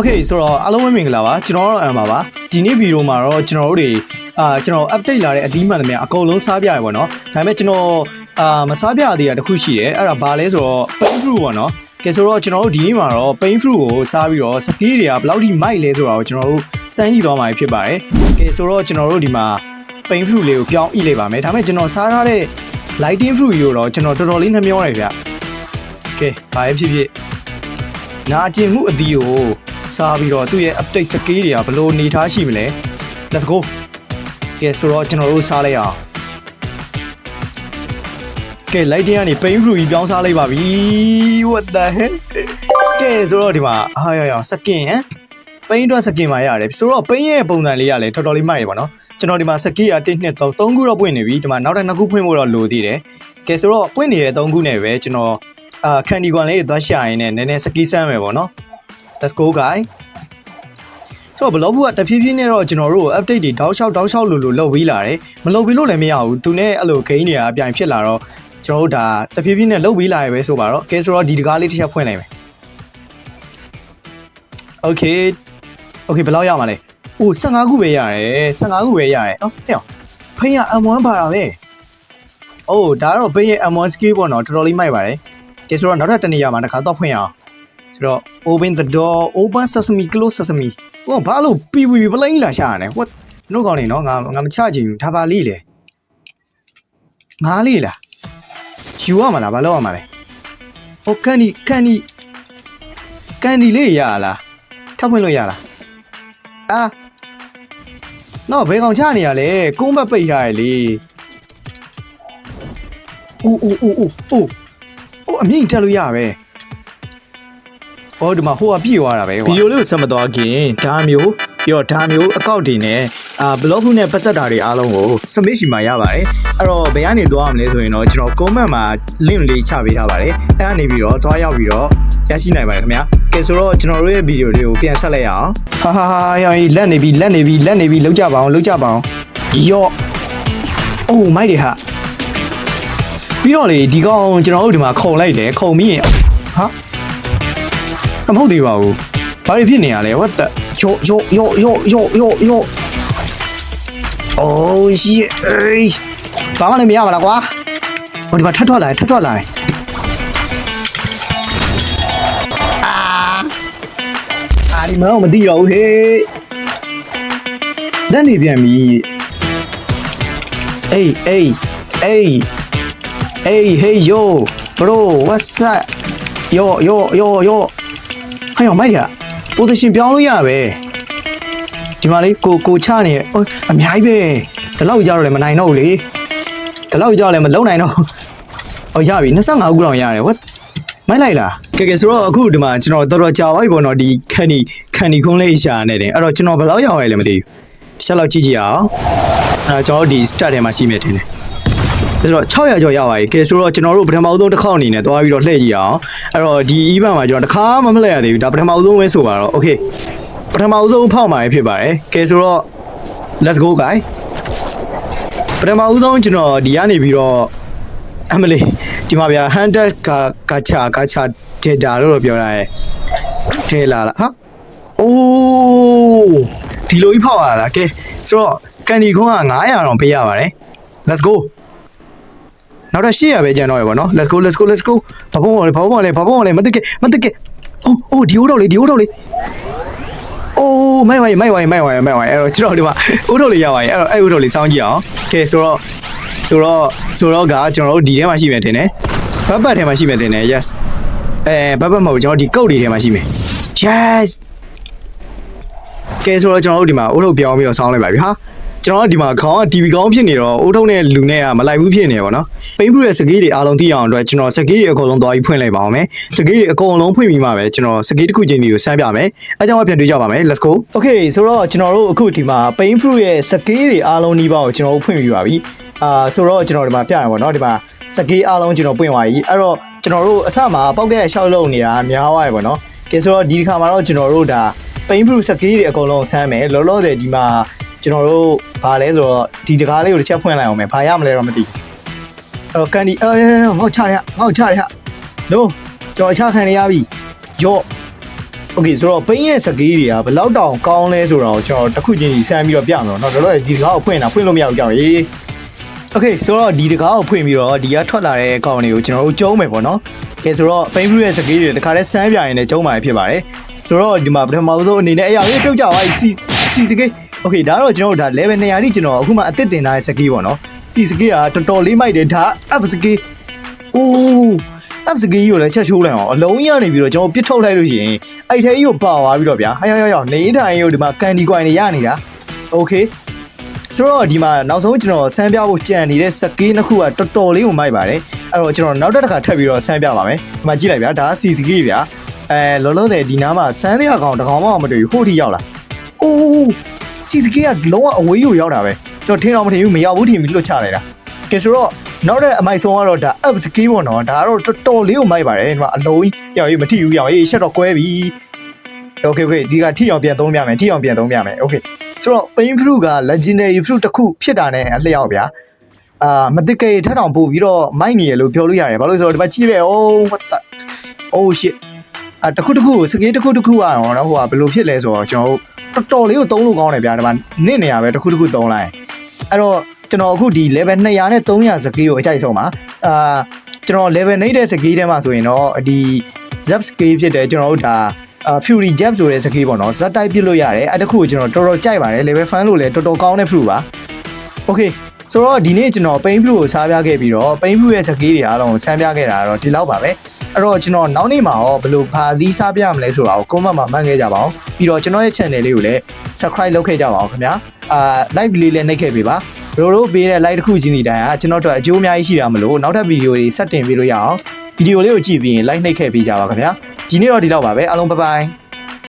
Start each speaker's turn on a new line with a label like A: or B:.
A: Okay ဆိုတော့အားလုံးပဲမင်္ဂလာပါကျွန်တော်တော့အမ်ပါပါဒီနေ့ဗီဒီယိုမှာတော့ကျွန်တော်တို့တွေအာကျွန်တော် update လာတဲ့အသီးမှန်သမျှအကုန်လုံးစားပြရပါတော့ဒါပေမဲ့ကျွန်တော်အာမစားပြသေးတာတခုရှိတယ်အဲ့ဒါဘာလဲဆိုတော့ pain fruit ပေါ့နော်ကဲဆိုတော့ကျွန်တော်တို့ဒီနေ့မှာတော့ pain fruit ကိုစားပြီးတော့စကေးတွေကဘယ်လောက်ထိမိုက်လဲဆိုတာကိုကျွန်တော်တို့စမ်းကြည့်သွားမှာဖြစ်ပါတယ်ကဲဆိုတော့ကျွန်တော်တို့ဒီမှာ pain fruit လေးကိုပြောင်းဣလိုက်ပါမယ်ဒါပေမဲ့ကျွန်တော်စားထားတဲ့ lighting fruit ကြီးကိုတော့ကျွန်တော်တော်တော်လေးနှမျောရတယ်ဗျကဲဘာပဲဖြစ်ဖြစ်နာကျင်မှုအသီးကို စားပြီးတော့သူ့ရဲ့ update scale တွေကဘယ်လိုနေထားရှိမလဲ let's go ကဲဆိုတော့ကျွန်တော်တို့စားလိုက်အောင်ကဲ lighting ကနေ pain fruit ကြီးပြောင်းစားလိုက်ပါပြီ what the heck ကဲဆိုတော့ဒီမှာအာရရစကင်ဟမ်ပိန်းအတွက်စကင်မှာရတယ်ဆိုတော့ပိန်းရဲ့ပုံစံလေးကလည်းတော်တော်လေးမိုက်ရပါတော့ကျွန်တော်ဒီမှာစကီးက1 2 3 3ခုတော့ပွင့်နေပြီဒီမှာနောက်ထပ်2ခုဖွင့်ဖို့တော့လိုသေးတယ်ကဲဆိုတော့ပွင့်နေတဲ့3ခုနဲ့ပဲကျွန်တော်အာကန်ဒီကွန်လေးသွားရှာရင်းနဲ့နည်းနည်းစကီးဆမ်းမယ်ပေါ့နော် let's go guys ဆိုတော့ဘလော့ဘူးကတဖြည်းဖြည်းနဲ့တော့ကျွန်တော်တို့ update တွေတောက်လျှောက်တောက်လျှောက်လို့လို့လုပ်ပြီးလာတယ်မလုပ်ပြီးလို့လည်းမရဘူးသူနဲ့အဲ့လို gain တွေကအပြိုင်ဖြစ်လာတော့ကျွန်တော်တို့ဒါတဖြည်းဖြည်းနဲ့လုပ်ပြီးလာရပဲဆိုပါတော့ကဲဆိုတော့ဒီတကားလေးတစ်ချက်ဖွင့်လိုက်မယ် okay okay ဘယ်လောက်ရမှာလဲအိုး15ခုပဲရတယ်15ခုပဲရတယ်နော်ဟဲ့အောင်ဖိန်းက M1 ပါတာပဲအိုးဒါတော့ဖိန်းရဲ့ M1 skill ပေါ့နော်တော်တော်လေးမိုက်ပါတယ်ကဲဆိုတော့နောက်ထပ်တစ်နေရာမှာတစ်ခါတော့ဖွင့်ရအောင် ဆိုတော့ open the door open sesame close sesame ဟိုဘာလို့ပီပီပလိန်လာရှာရတယ် what နှုတ်ကောင်းနေနော်ငါငါမချချင်ဘူးဒါပါလေးလေငါလေးလားယူရမှာလားဘာလုပ်ရမှာလဲဟိုကန်ဒီကန်ဒီကန်ဒီလေးရလားထပ်ဖွင့်လို့ရလားအာနော်ဘယ်ကောင်ချနေရလဲကုန်းဘက်ပိတ်ထားရလေအိုးအိုးအိုးအိုးအိုးအိုးအမြင့်တက်လို့ရပဲ ဟောဒီမှာဟိုကပြည့်သွားတာပဲဗီဒီယိုလေးကိုဆက်မသွားခင်ဒါမျိုးပြီးတော့ဒါမျိုးအကောင့်တွေနဲ့အာဘလော့ခုနဲ့ပတ်သက်တာတွေအားလုံးကို submit ရှိမှာရပါတယ်အဲ့တော့ဘယ်ကနေသွားရမလဲဆိုရင်တော့ကျွန်တော် comment မှာ link လေးချပေးထားပါတယ်အဲ့ကနေပြီးတော့သွားရောက်ပြီးတော့ရရှိနိုင်ပါတယ်ခင်ဗျာကဲဆိုတော့ကျွန်တော်တို့ရဲ့ဗီဒီယိုလေးကိုပြန်ဆက်လိုက်ရအောင်ဟာဟာဟာရောင်လက်နေပြီလက်နေပြီလက်နေပြီလောက်ကြပါအောင်လောက်ကြပါအောင်ယော့အိုးမိုက်တယ်ဟာပြီးတော့လေဒီကောင်ကျွန်တော်တို့ဒီမှာခုံလိုက်တယ်ခုံပြီးရင်ဟာ အမဟုတ်သေးပါဘူးဘာတွေဖြစ်နေရလဲ what the ယောယောယောယောယောယောယောအိုးရှီအေးဘာမှလည်းမရပါလားကွာဟိုဒီမှာထပ်ထွက်လာတယ်ထပ်ထွက်လာတယ်အာအာဒီမောင်မသိတော့ဘူးဟေးလက်နေပြန်ပြီအေးအေးအေးအေး hey yo bro what's up yo yo yo yo ဟဲ့အောင်မိုက်ရ position ပြောင်းလို့ရပဲဒီမှာလေးကိုကိုချနေအိုးအများကြီးပဲဒီလောက်ကြတော့လည်းမနိုင်တော့ဘူးလေဒီလောက်ကြတော့လည်းမလုံနိုင်တော့ဘူးဟောရပြီ25ခုလောက်ရတယ် what မိုက်လိုက်လားကဲကဲဆိုတော့အခုဒီမှာကျွန်တော်တော်တော်ကြာပါပြီပေါ့နော်ဒီခန်နီခန်နီခွန်းလေးရှာနေတယ်အဲ့တော့ကျွန်တော်ဘယ်လောက်ရောက်ရလဲမသိဘူးတစ်ချက်လောက်ကြည့်ကြည့်အောင်အဲကျွန်တော်တို့ဒီ start ထဲမှာရှိမယ်ထင်တယ် ဆိုတော့600ကျော်ရပါပြီကဲဆိုတော့ကျွန်တော်တို့ပထမဦးဆုံးတစ်ခေါက်အနေနဲ့သွားပြီးတော့လှည့်ကြည့်အောင်အဲ့တော့ဒီ event မှာကျွန်တော်တစ်ခါမှမလှည့်ရသေးဘူးဒါပထမဦးဆုံးပဲဆိုပါတော့ okay ပထမဦးဆုံးဖောက်မှာဖြစ်ပါတယ်ကဲဆိုတော့ let's go guys ပထမဦးဆုံးကျွန်တော်ဒီကနေပြီးတော့အမလေးဒီမှာဗျာ100ကကချာကချာ data လို့တော့ပြောတာရယ်ထဲလာလားဟာအိုးဒီလိုကြီးဖောက်ရတာကဲဆိုတော့ကန်ဒီခွန်းက900တော့ပေးရပါတယ် let's go နောက်တော့800ပဲကျန်တော့ရပါတော့ let's go let's go let's go ဘာပုံးလဲဘာပုံးလဲဘာပုံးလဲမတက်ကမတက်ကအိုးအိုးဒီဟိုတော့လေဒီဟိုတော့လေအိုးမိုက်ဝိုင်မိုက်ဝိုင်မိုက်ဝိုင်မိုက်ဝိုင်အဲ့တော့ကျွန်တော်ဒီမှာဥတို့လေးရပါရဲ့အဲ့တော့အဲ့ဥတို့လေးစောင်းကြည့်အောင်ကဲဆိုတော့ဆိုတော့ဆိုတော့ကကျွန်တော်တို့ဒီထဲမှာရှိမယ်ထင်တယ်ဘတ်ဘတ်ထဲမှာရှိမယ်ထင်တယ် yes အဲဘတ်ဘတ်မဟုတ်ကျွန်တော်ဒီကုတ်တွေထဲမှာရှိမယ် yes ကဲဆိုတော့ကျွန်တော်တို့ဒီမှာဥထုတ်ပြောင်းပြီးတော့စောင်းလိုက်ပါပြီဟာ ကျွန်တော်ကဒီမှာခေါင်းက TV ကောင်းဖြစ်နေတော့ဥထုတ်နဲ့လူနဲ့ကမလိုက်ဘူးဖြစ်နေပါတော့ပိန်းပူရဲ့စကေးတွေအားလုံးသိအောင်အတွက်ကျွန်တော်စကေးတွေအကုန်လုံးသွားပြီးဖွင့်လိုက်ပါအောင်မယ်စကေးတွေအကုန်လုံးဖွင့်ပြီးမှပဲကျွန်တော်စကေးတစ်ခုချင်းစီကိုစမ်းပြမယ်အဲကြောင့်ပြန်တွေ့ကြပါမယ် let's go okay ဆိုတော့ကျွန်တော်တို့အခုဒီမှာ pain fruit ရဲ့စကေးတွေအားလုံးနှီးပါကိုကျွန်တော်တို့ဖွင့်ပြီးပါပြီအာဆိုတော့ကျွန်တော်ဒီမှာပြရပါတော့ဒီမှာစကေးအားလုံးကျွန်တော်ပွင့်သွားပြီအဲ့တော့ကျွန်တော်တို့အစမှာပောက်ကဲရှောက်လုံးနေတာများသွားပြီပေါ့နော်ကဲဆိုတော့ဒီတစ်ခါမှာတော့ကျွန်တော်တို့ဒါ pain fruit စကေးတွေအကုန်လုံးဆမ်းမယ်လောလောဆယ်ဒီမှာ ကျွန်တော်တို့ဘာလဲဆိုတော့ဒီတကားလေးကိုတစ်ချက်ဖွင့်လိုက်အောင်မယ်ဘာရမလဲတော့မသိဘူးအဲ့တော့ကန်ဒီအဲငေါ့ချရငေါ့ချရလို့ကျွန်တော်ချခံနေရပြီယော့ โอเคဆိုတော့ပိန်းရဲ့စကေးတွေကဘယ်လောက်တောင်ကောင်းလဲဆိုတော့ကျွန်တော်တစ်ခုချင်းစီဆန်းပြီးတော့ပြမယ်နော်တော်တော်ဒီတကားကိုဖွင့်တာဖွင့်လို့မရဘူးကြောက်ရေးโอเคဆိုတော့ဒီတကားကိုဖွင့်ပြီးတော့ဒီကထွက်လာတဲ့ကောင်တွေကိုကျွန်တော်တို့ကျုံးမယ်ပေါ့နော်ကဲဆိုတော့ပိန်းဘရူရဲ့စကေးတွေတခါတည်းဆန်းပြရင်လည်းကျုံးမှာဖြစ်ပါတယ်ဆိုတော့ဒီမှာပထမဆုံးအနေနဲ့အရာလေးပြုတ်ကြပါစီစီစကေး โอเคဒါတော့ကျွန်တော်တို့ဒါ level 200တိကျွန်တော်အခုမှအသစ်တင်ထားတဲ့စကေးပေါ့နော်စီစကေးကတော်တော်လေးမိုက်တယ်ဒါ up စကေးအိုး app စကီးကိုလည်းချက်ချိုးလိုက်အောင်အလုံးရနေပြီးတော့ကျွန်တော်ပြစ်ထုတ်လိုက်လို့ရှိရင်အဲ့ထဲကြီးကိုပါသွားပြီးတော့ဗျာဟယောယောယောနေထိုင်ရုပ်ဒီမှာကန်ဒီကွိုင်တွေရနေတာโอเคဆိုတော့ဒီမှာနောက်ဆုံးကျွန်တော်ဆန်းပြဖို့ကြံနေတဲ့စကီးနှစ်ခုကတော်တော်လေးကိုမိုက်ပါတယ်အဲ့တော့ကျွန်တော်နောက်တစ်ခါထပ်ပြီးတော့ဆန်းပြပါမယ်ဒီမှာကြည့်လိုက်ဗျာဒါကစီစကီးဗျာအဲလောလောဆယ်ဒီနားမှာဆန်းတဲ့ကောင်တစ်ကောင်မှမတွေ့ဘူးဟိုထိရောက်လာအိုး စီစကီးကလုံးဝအဝေးကိုရောက်တာပဲကျွန်တော်ထင်တော့မထင်ဘူးမရောက်ဘူးထင်ပြီးလွတ်ချလိုက်တာကဲဆိုတော့နောက်တဲ့အမိုက်ဆုံးကတော့ဒါ up skill ပေါ့နော်ဒါကတော့တော်တော်လေးကိုမိုက်ပါတယ်ဒီမှာအလုံးရောင်ရေးမထိဘူးရောင်ရေးရှက်တော့ကွဲပြီ okay okay ဒီကထိအောင်ပြန်သုံးပြမယ်ထိအောင်ပြန်သုံးပြမယ် okay ဆိုတော့ pain fruit က legendary fruit တစ်ခုဖြစ်တာနဲ့အလျောက်ဗျာအာမတိကေထက်တောင်ပို့ပြီးတော့မိုက်နေရလို့ပြောလို့ရတယ်ဘာလို့လဲဆိုတော့ဒီမှာကြီးလေ oh what the oh shit အာတစ်ခုတစ်ခုကိုစကေးတစ်ခုတစ်ခုကတော့နော်ဟိုကဘယ်လိုဖြစ်လဲဆိုတော့ကျွန်တော်တို့တော်တော်လေးကိုသုံးလို့ကောင်းတယ်ဗျာဒီမှာနစ်နေရပဲတစ်ခုတစ်ခုသုံးလိုက်အဲ့တော့ကျွန်တော်အခုဒီ level 200နဲ့300စကေးကိုအကြိုက်ဆုံးပါအာကျွန်တော် level နေတဲ့စကေးထဲမှာဆိုရင်တော့ဒီ zap scale ဖြစ်တယ်ကျွန်တော်တို့ဒါအာ fury jab ဆိုတဲ့စကေးပေါ့နော်ဇက်တိုက်ပြစ်လို့ရတယ်အဲ့တခုကိုကျွန်တော်တော်တော်ကြိုက်ပါတယ် level fan လို့လည်းတော်တော်ကောင်းတဲ့ fruit ပါ okay ဆိုတော့ဒီနေ့ကျွန်တော် pain fruit ကိုစားပြခဲ့ပြီးတော့ pain fruit ရဲ့စကေးတွေအားလုံးကိုဆန်းပြခဲ့တာတော့ဒီလောက်ပါပဲအဲ့တော့ကျွန်တော်နောက်နေ့မှာရောဘယ်လိုဘာသီးစားပြမလဲဆိုတာကို comment မှာမှတ်ခဲ့ကြပါအောင်ပြီးတော့ကျွန်တော်ရဲ့ channel လေးကိုလည်း subscribe လုပ်ခဲ့ကြပါအောင်ခင်ဗျာအာ live လေးလည်းနှိပ်ခဲ့ပေးပါဘရိုတို့ပေးတဲ့ like တစ်ခုချင်းစီတိုင်းကကျွန်တော်တို့အကျိုးအများကြီးရှိတာမလို့နောက်ထပ်ဗီဒီယိုတွေဆက်တင်ပေးလို့ရအောင်ဗီဒီယိုလေးကိုကြည့်ပြီးရင် like နှိပ်ခဲ့ပေးကြပါခင်ဗျာဒီနေ့တော့ဒီလောက်ပါပဲအားလုံး bye bye